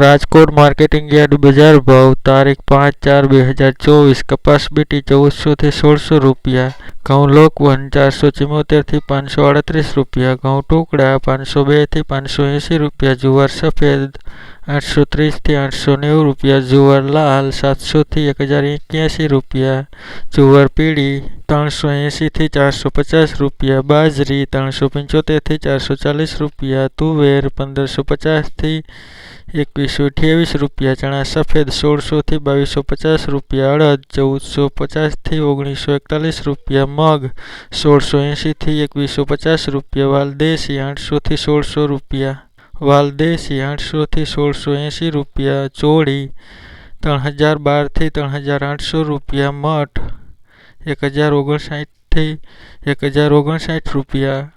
Rajkot marketing yard બજાર ભાવ, તારીખ પાંચ ચાર બે હજાર ચોવીસ. કપાસ બીટી ચૌદસોથી સોળસો રૂપિયા. ઘઉં લોકવન ચારસો ચુમ્મોતેરથી પાંચસો આડત્રીસ રૂપિયા. ઘઉં ટુકડા પાંચસો બેથી પાંચસો એંસી રૂપિયા. જુવાર સફેદ આઠસો ત્રીસથી આઠસો નેવું રૂપિયા જુવાર લાલ, સાતસોથી એક હજાર એક્યાસી રૂપિયા જુવાર પીળી, ત્રણસો એંસીથી ચારસો પચાસ રૂપિયા બાજરી, ત્રણસો પંચોતેરથી ચારસો ચાલીસ રૂપિયા તુવેર, પંદરસો પચાસથી એકવીસો અઠ્યાવીસ રૂપિયા, ચણા સફેદ સોળસોથી બાવીસો પચાસ રૂપિયા, અડદ ચૌદસો પચાસથી ઓગણીસો એકતાલીસ રૂપિયા, મગ સોળસો એંશીથી એકવીસો પચાસ રૂપિયા, વાલદેશી આઠસોથી સોળસો રૂપિયા વાલદેશી આઠસોથી સોળસો એંસી રૂપિયા, ચોળી ત્રણ હજાર બારથી ત્રણ હજાર આઠસો રૂપિયા, મઠ એક હજાર ઓગણસાઠથી એક હજાર ઓગણસાઠ રૂપિયા,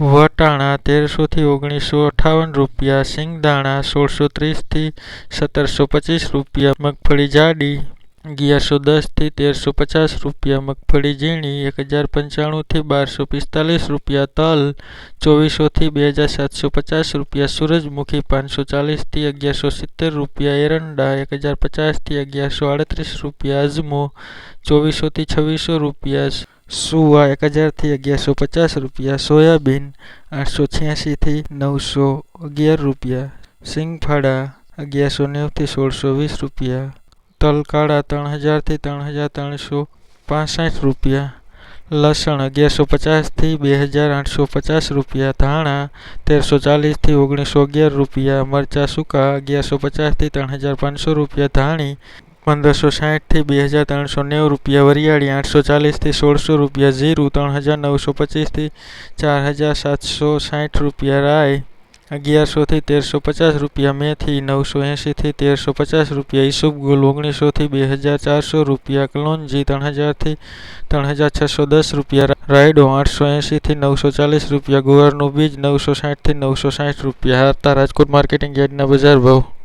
વટાણા તેરસોથી ઓગણીસો અઠ્ઠાવન રૂપિયા સિંગદાણા સોળસો ત્રીસથી સત્તરસો પચીસ રૂપિયા, મગફળી જાડી અગિયારસો દસથી તેરસો પચાસ રૂપિયા મગફળી ઝીણી, એક હજાર પંચાણુંથી બારસો પિસ્તાલીસ રૂપિયા તલ, ચોવીસોથી બે હજાર સાતસો પચાસ રૂપિયા સૂરજમુખી, પાંચસો ચાલીસથી અગિયારસો સિત્તેર રૂપિયા એરંડા, એક હજાર પચાસથી અગિયારસો આડત્રીસ રૂપિયા અજમો, ચોવીસોથી છવ્વીસો રૂપિયા સુવા, એક હજારથી અગિયારસો પચાસ રૂપિયા સોયાબીન, આઠસો છ્યાસીથી નવસો અગિયાર રૂપિયા, સિંગફાડા, અગિયારસો નેવુંથી સોળસો વીસ રૂપિયા તલ કાળા ત્રણ હજારથી ત્રણ હજાર ત્રણસો પાસઠ રૂપિયા. લસણ અગિયારસો પચાસથી બે હજાર આઠસો પચાસ રૂપિયા. ધાણા તેરસો ચાલીસથી ઓગણીસો અગિયાર રૂપિયા. મરચાં સૂકા અગિયારસો પચાસથી ત્રણ હજાર પાંચસો રૂપિયા. ધાણી પંદરસો સાઠથી બે હજાર ત્રણસો નેવું રૂપિયા. વરિયાળી આઠસો ચાલીસથી સોળસો રૂપિયા. જીરું ત્રણ હજાર નવસો પચીસથી ચાર હજાર સાતસો સાઠ રૂપિયા. રાય અગિયારસોથી તેરસો પચાસ રૂપિયા મેથી નવસો એંશીથી તેરસો પચાસ રૂપિયા ઈસુબગુલ ઓગણીસોથી બે હજાર ચારસો રૂપિયા કલોંજી ત્રણ હજારથી ત્રણ હજાર છસો દસ રૂપિયા રાયડો આઠસો એંશીથી નવસો ચાલીસ રૂપિયા ગુવારનું બીજ નવસો સાઠથી નવસો સાઠ રૂપિયા. હતા રાજકોટ માર્કેટિંગ યાર્ડના બજાર ભાવ.